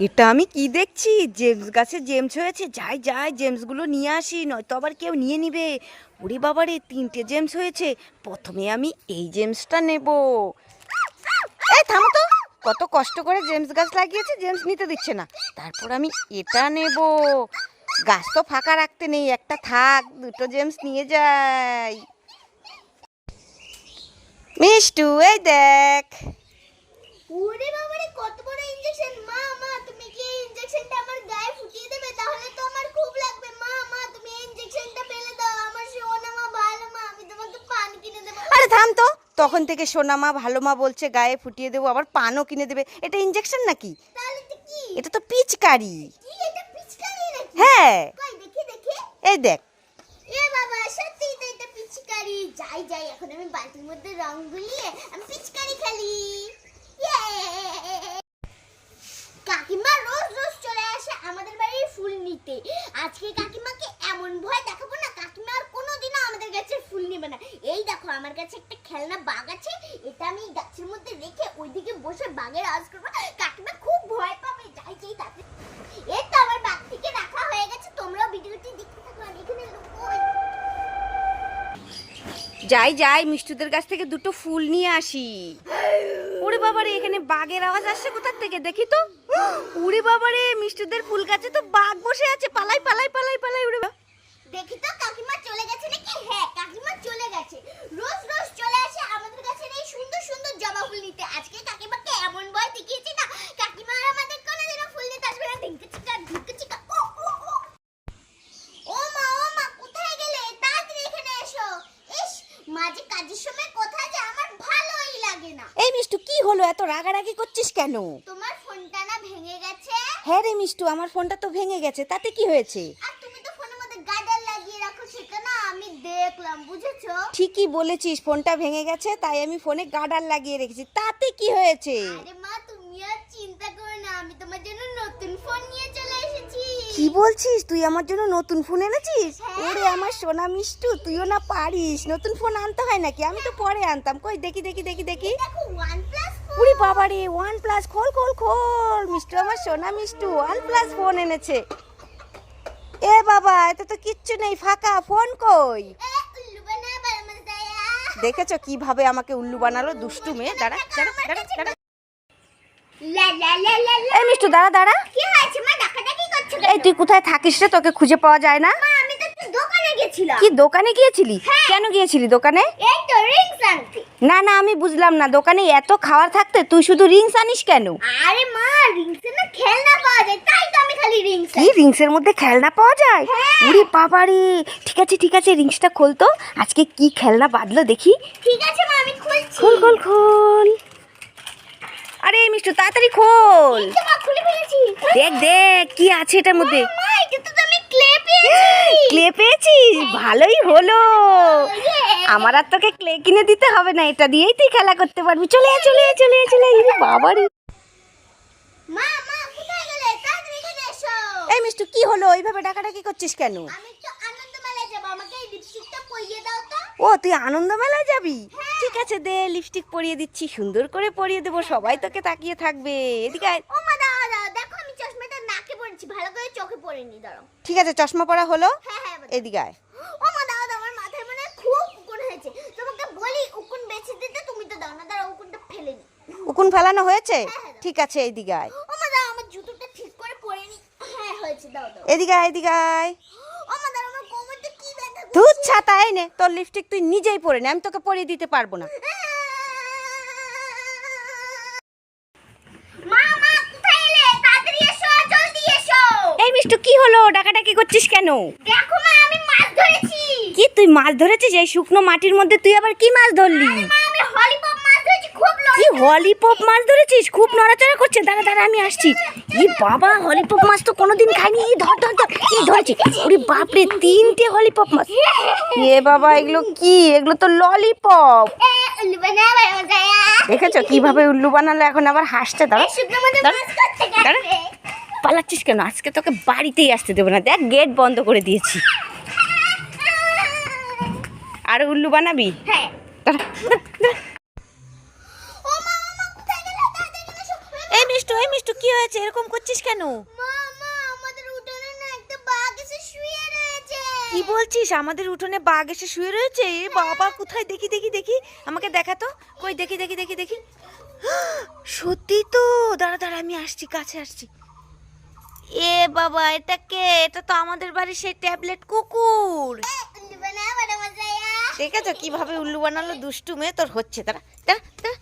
এটা আমি কি দেখছি? জেমস গাছে জেমস হয়েছে, যাই যাই, জেমসগুলো নিয়ে আসি, নয়তো আবার কেউ নিয়ে নিবে। ওরে বাবারে, তিনটে জেমস হয়েছে, প্রথমে আমি এই জেমসটা নেব। এই, থামো তো! কত কষ্ট করে জেমস গাছ লাগিয়েছে, জেমস নিতে দিচ্ছে না। তারপর আমি এটা নেব। গাছ তো ফাঁকা রাখতে নেই, একটা থাক, দুটো জেমস নিয়ে যাই। মিষ্টু, এই দেখ। ওরে বাবারে, কত বড় ইনজেকশন মা মা তুমি কি এই ইনজেকশনটা আমার গায়ে ফুটিয়ে দেবে তাহলে তো আমার খুব লাগবে মা মা তুমি এই ইনজেকশনটা ফেলে দাও আমার সোনা মা ভালো মা আমি তোমাকে পান কিনে দেবো তো। তখন থেকে সোনা মা ভালো মা বলছে গায়ে ফুটিয়ে দেবো আবার পানও কিনে দেবে। এটা ইঞ্জেকশন নাকি? এটা তো পিচকারি। হ্যাঁ। এই দেখ। এ বাবা সত্যি তো এটা পিচকারি। যাই যাই এখন আমি বালতির মধ্যে রং গুলিয়ে আমি পিচকারি খেলি! কাকিমা রোজ রোজ চলে আসে আমাদের বাড়ির ফুল নিতে। আজকে কাকিমাকে এমন ভয় দেখাবো না কাকিমা আর কোনোদিনও আমাদের গাছের ফুল নেবে না এই দেখো আমার কাছে একটা খেলনা বাঘ আছে, এটা আমি গাছের মধ্যে রেখে ওইদিকে বসে বাঘের আওয়াজ করব। কাকিমা খুব ভয় পাবে, যাই যাই তাতে। এই তো আমার বাঘটিকে রাখা হয়ে গেছে, তোমরাও ভিডিওটি দেখতে থাকো, আমি এখানে যাই যাই, মিষ্টুদের কাছ থেকে দুটো ফুল নিয়ে আসি। ওরে বাবারে, এখানে বাঘের আওয়াজ আসছে কোথার থেকে? দেখি তো। ওরে বাবারে, মিষ্টুদের ফুল গাছে তো বাঘ বসে আছে, পালাই পালাই পালাই পালাই উড়ে বা- দেখি তো কাকিমা চলে গেছে নাকি হ্যাঁ কাকিমা চলে গেছে রোজ রোজ চলে আসে আমাদের কাছে এই সুন্দর সুন্দর নিতে আজকে কাকিমাকে এমন ভয় দেখিয়েছি না কাকিমা আমাদের কোনোদিনও ফুল নিতে আসবে না। ঢিঙ্কা চিকা ঢিঙ্কা চিকা ও ও ও। ও মা ও মা কোথায় গেলে? তাড়াতাড়ি এখানে এসো। ইস মাঝে কাজের সময় কোথায় যে আমার ভালোই লাগে না। এই মিষ্টু কি হলো? এত রাগারাগি করছিস কেন? তোমার ফোনটা না ভেঙে গেছে? হ্যাঁ রে মিষ্টু আমার ফোনটা তো ভেঙে গেছে। তাতে কি হয়েছে আর তুমি তো ফোনের মধ্যে গার্ডার লাগিয়ে রাখো সেটা না আমি দেখলাম বুঝেছ? ঠিকই বলেছিস ফোনটা ভেঙে গেছে তাই আমি ফোনে গার্ডার লাগিয়ে রেখেছি। তাতে কি হয়েছে? আরে মা তুমি আর চিন্তা করো না আমি তোমার জন্য নতুন ফোন নিয়ে চলে এসেছি। কি বলছিস? তুই আমার জন্য নতুন ফোন এনেছিস? হ্যাঁ। ওরে আমার সোনা মিষ্টু তুইও না পারিস। নতুন ফোন আনতে হয় নাকি? আমি তো পরে আনতাম। কই দেখি দেখি দেখি দেখি। প্লাস বাবা রে ওয়ান প্লাস খোল খোল খোল। মিষ্টু আমার সোনা মিষ্টু ওয়ান প্লাস ফোন এনেছে। এ বাবা এতে তো কিচ্ছু নেই ফাঁকা ফোন কই? দেখেছ কীভাবে আমাকে উল্লু বানালো? দুষ্টু মেয়ে। দাঁড়া দাঁড়া দাঁড়া দাঁড়া। এই মিষ্টু দাঁড়া দাঁড়া। এই তুই কোথায় থাকিস রে? তোকে খুঁজে পাওয়া যায় না। গেছিলাম কি দোকানে গিয়েছিলি? কেন গিয়েছিলি দোকানে? এই তো রিংস আনতে। না না আমি বুঝলাম না দোকানে এত খাবার থাকতে তুই শুধু রিংস আনিস কেন? আরে মা রিংসে না খেলনা পাওয়া যায় তাই তো আমি খালি রিংস কি রিংসের মধ্যে খেলনা পাওয়া যায়? হ্যাঁ। উরে ঠিক আছে ঠিক আছে রিংসটা খোলতো আজকে কি খেলনা বাঁধলো দেখি। ঠিক আছে মা আমি খুলছি। খোল খোল খোল। আরে মিষ্টু তাড়াতাড়ি খোল। তো খুলে দেখ দেখ কি আছে এটার মধ্যে। তো ক্লে পেয়েছি পেয়েছিস ভালোই হলো। আমার আর তোকে ক্লে কিনে দিতে হবে না এটা দিয়েই তুই খেলা করতে পারবি। চলে আয় চলে আয় চলে আয় চলে আয়। বাবারে। মা মা কোথায় গেলে? তাড়াতাড়ি এখানে এসো। এই মিষ্টু কি হলো? ওইভাবে ডাকাডাকি করছিস কেন? আমি একটু আনন্দ মেলায় যাব। আমাকে এই লিপস্টিকটা পরিয়ে দাও তো। ও তুই আনন্দ মেলায় যাবি ঠিক আছে দে লিপস্টিক পরিয়ে দিচ্ছি। সুন্দর করে পরিয়ে দেবো। সবাই তোকে তাকিয়ে থাকবে। এদিকে আয়। ও মা দাও দাও দেখো আমি চশমাটা নাকে পরেছি ভালো করে চোখে দাঁড়াও। ঠিক আছে চশমা পরা হলো? হ্যাঁ হ্যাঁ এদিকে আয়। ও মা দাও দাও আমার মাথায় মনে খুব উকুন হয়েছে। তোমাকে বলি উকুন বেছে দিতে তুমি তো দাও না দাঁড়াও উকুনটা ফেলে নি। উকুন ফেলানো হয়েছে? হ্যাঁ। ঠিক আছে এইদিকে আয়। ও মা দাও আমার জুতোটা ঠিক করে পরে নি। হ্যাঁ হয়েছে দাও দাও এদিকে আয় এদিকে আয়। ও মা দাও আমার কোমরটা কি ব্যথা দুধ ছাতা এনে তোর লিপস্টিক তুই নিজেই পরে নে আমি তোকে পরিয়ে দিতে পারব না মা মা কোথায় এলে তাড়াতাড়ি এসো জলদি এসো এই মিষ্টু কি হলো? ডাকাডাকি করছিস কেন? দেখো মা আমি মাছ ধরেছি। কি তুই মাছ ধরেছিস? এই শুকনো মাটির মধ্যে তুই আবার কি মাছ ধরলি? মা আমি হলিপপ মাছ ধরেছি খুব কি হলিপপ মাছ ধরেছিস? খুব নড়াচড়া করছে। দাঁড়া দাঁড়া আমি আসছি। ই বাবা হলিপপ মাছ তো কোনোদিন খাইনি। ই ধর ধর ধর ই ধরেছি। ওরে বাপরে তিনটে হলিপপ মাছ। এ বাবা এগুলো কি? এগুলো তো ললিপপ। দেখেছ কীভাবে উল্লু বানালো? এখন আবার হাসছে দাঁড়া। এই দাঁড়া, পালাচ্ছিস কেন? আজকে তোকে বাড়িতেই আসতে দেবো না। দেখ গেট বন্ধ করে দিয়েছি। আর উল্লু বানাবি? হ্যাঁ। এই মিষ্টু এই মিষ্টু কি হয়েছে? এরকম করছিস কেন? কি বলছিস? আমাদের উঠোনে বাঘ এসে শুয়ে রয়েছে? বাবা কোথায়? দেখি দেখি দেখি। আমাকে দেখা তো। কই দেখি দেখি দেখি দেখি। সত্যি তো? দাঁড়া দাঁড়া আমি আসছি কাছে আসছি। এ বাবা এটা কে? এটা তো আমাদের বাড়ির সেই ট্যাবলেট কুকুর। আছে কীভাবে উল্লু বানালো? দুষ্টু মেয়ে তোর হচ্ছে। তারা তারা দাঁড়া।